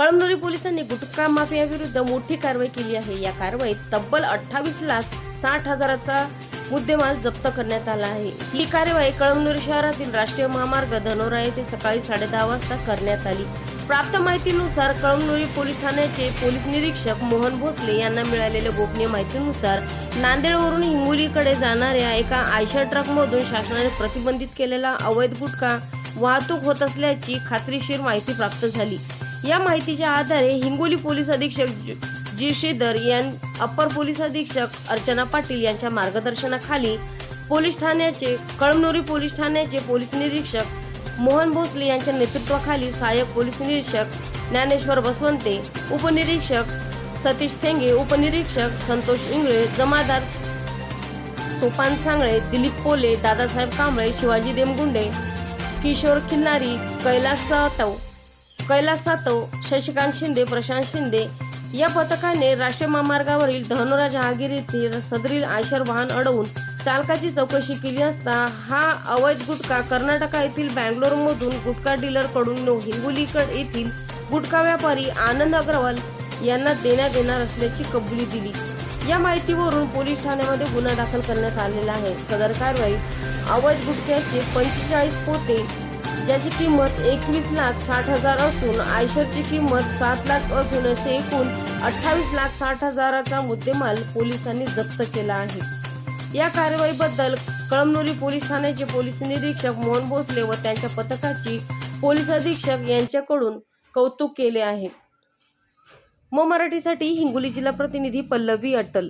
कळमनुरी पोलिसांनी गुटखा माफियाविरुद्ध मोठी कारवाई केली आहे. या कारवाईत तब्बल अठ्ठावीस लाख साठ हजाराचा मुद्देमाल जप्त करण्यात आला आहे. ही कारवाई कळमनुरी शहरातील राष्ट्रीय महामार्ग धनोरा येथे सकाळी साडेदहा वाजता करण्यात आली. प्राप्त माहितीनुसार कळमनुरी पोलीस ठाण्याचे पोलीस निरीक्षक मोहन भोसले यांना मिळालेल्या गोपनीय माहितीनुसार नांदेडवरून हिंगोलीकडे जाणाऱ्या एका आयशर ट्रकमधून शासनाने प्रतिबंधित केलेला अवैध गुटखा वाहतूक होत असल्याची खात्रीशीर माहिती प्राप्त झाली. या माहितीच्या आधारे हिंगोली पोलीस अधीक्षक ज- जी श्रीधर अप्पर पोलीस अधीक्षक अर्चना पाटील यांच्या मार्गदर्शनाखाली पोलीस ठाण्याचे कळमनुरी पोलीस ठाण्याचे पोलीस निरीक्षक मोहन भोसले यांच्या नेतृत्वाखाली सहाय्यक पोलीस निरीक्षक ज्ञानेश्वर बसवंते उपनिरीक्षक सतीश थेंगे उपनिरीक्षक संतोष इंगळे जमादार सोपान सांगळे दिलीप पोले दादासाहेब कांबळे शिवाजी देमगुंडे किशोर खिल्लारी कैलास सातव कैलास सातव शशिकांत शिंदे प्रशांत शिंदे या पथकाने राष्ट्रीय महामार्गावरील धनोरा जहागीर येथील सदरील आयशर वाहन अडवून चालकाची चौकशी केली असता हा अवैध गुटखा कर्नाटका येथील बँगलोर मधून गुटखा डीलरकडून हिंगोलीकड येथील गुटखा व्यापारी आनंद अग्रवाल यांना देण्यात येणार असल्याची कबुली दिली. या माहितीवरून पोलीस ठाण्यामध्ये गुन्हा दाखल करण्यात आलेला आहे. सदर कारवाई अवैध गुटख्याचे पंचेचाळीस पोते ज्याची किंमत एकवीस लाख साठ हजार असून आयशरची किंमत सात लाख असून असे एकूण अठ्ठावीस लाख साठ हजाराचा मुद्देमाल पोलिसांनी जप्त केला आहे. या कारवाईबद्दल कळमनुरी पोलीस ठाण्याचे पोलीस निरीक्षक मोहन भोसले व त्यांच्या पथकाची पोलीस अधीक्षक यांच्याकडून कौतुक केले आहे. म मराठीसाठी हिंगोली जिल्हा प्रतिनिधी पल्लवी अटल